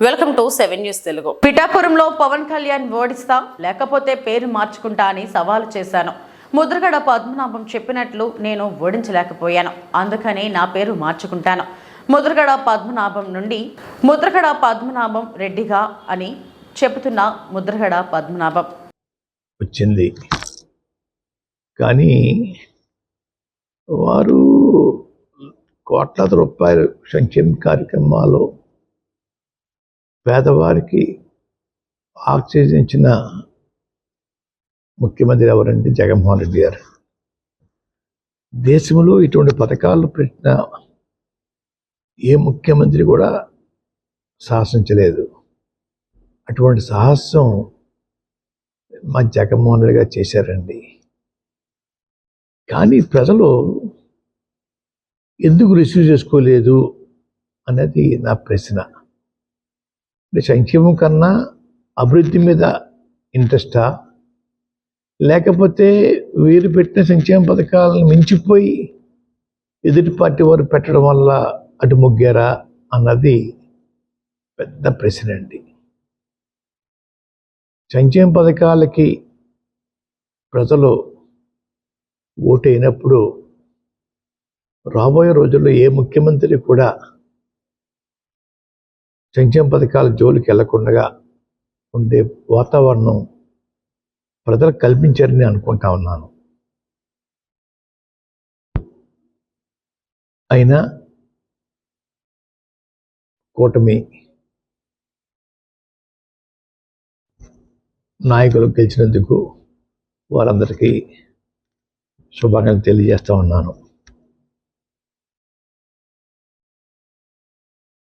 Welcome to seven news Telugu. పిఠాపురంలో పవన్ కళ్యాణ్ ఓడిస్తా లేకపోతే పేరు మార్చుకుంటా అని సవాలు చేశాను. ముద్రగడ పద్మనాభం చెప్పినట్లు నేను ఓడించలేకపోయాను. అందుకని నా పేరు మార్చుకుంటాను. ముద్రగడ పద్మనాభం నుండి ముద్రగడ పద్మనాభం రెడ్డిగా అని చెబుతున్న ముద్రగడ పద్మనాభం. వచ్చింది. కానీ వారు కోట్లాది రూపాయలు సంక్షేమ కార్యక్రమాలు పేదవారికి ఆక్సిజన్ ఇచ్చిన ముఖ్యమంత్రి ఎవరంటే జగన్మోహన్ రెడ్డి గారు. దేశంలో ఇటువంటి పథకాలు పెట్టిన ఏ ముఖ్యమంత్రి కూడా సాహసించలేదు. అటువంటి సాహసం మా జగన్మోహన్ రెడ్డి గారు చేశారండి. కానీ ప్రజలు ఎందుకు రిసీవ్ చేసుకోలేదు అనేది నా ప్రశ్న. అంటే సంక్షేమం కన్నా అభివృద్ధి మీద ఇంట్రెస్టా? లేకపోతే వీరు పెట్టిన సంక్షేమ పథకాలను మించిపోయి ఎదుటి పార్టీ వారు పెట్టడం వల్ల అటు మొగ్గారా అన్నది పెద్ద ప్రశ్న అండి. సంక్షేమ పథకాలకి ప్రజలు ఓటైనప్పుడు రాబోయే రోజుల్లో ఏ ముఖ్యమంత్రి కూడా సంక్షేమ పథకాల జోలికి వెళ్ళకుండా ఉండే వాతావరణం ప్రజలు కల్పించారని అనుకుంటా ఉన్నాను. అయినా కూటమి నాయకులు గెలిచినందుకు వారందరికీ శుభాకాంక్షలు తెలియజేస్తా ఉన్నాను.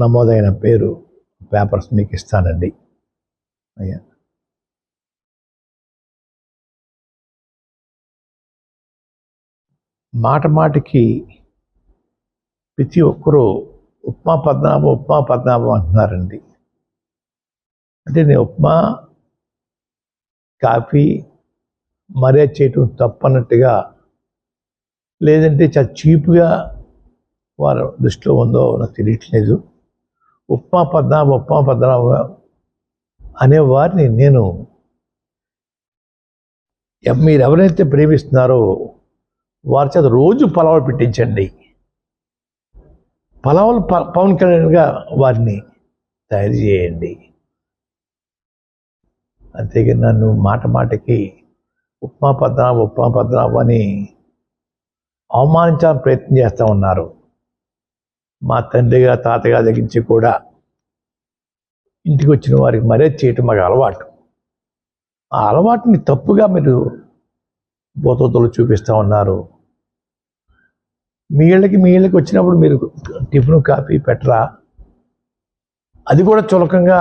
నమోదైన పేరు పేపర్స్ మీకు ఇస్తానండి. అయ్యా. మాట మాటికి ప్రతి ఒక్కరూ ఉప్మా పద్నాభం ఉప్మా పద్నాభం అంటున్నారండి. అంటే నేను ఉప్మా కాఫీ మర్యాద చేయటం తప్పన్నట్టుగా లేదంటే చాలా చీప్గా వారి దృష్టిలో ఉందో నాకు తెలియట్లేదు. ఉప్మా పద్నాభ ఉప్మా పద్నాభ అనే వారిని నేను మీరు ఎవరైతే ప్రేమిస్తున్నారో వారి చేత రోజు పలావులు పెట్టించండి. పలావులు ప- పవన్ కళ్యాణ్గా వారిని తయారు చేయండి. అంతేగా నన్ను మాట మాటకి ఉప్మా పద్నాభ ఉప్మా పద్నాభ అని అవమానించాలని ప్రయత్నం చేస్తూ ఉన్నారు. మా తండ్రిగా తాతగా తగ్గించి కూడా ఇంటికి వచ్చిన వారికి మర్యాద చేయటం మాకు అలవాటు. ఆ అలవాటుని తప్పుగా మీరు బోతోతలు చూపిస్తూ ఉన్నారు. మీ ఇళ్ళకి మీ ఇళ్ళకి వచ్చినప్పుడు మీరు టిఫిన్ కాఫీ పెట్టరా? అది కూడా చులకంగా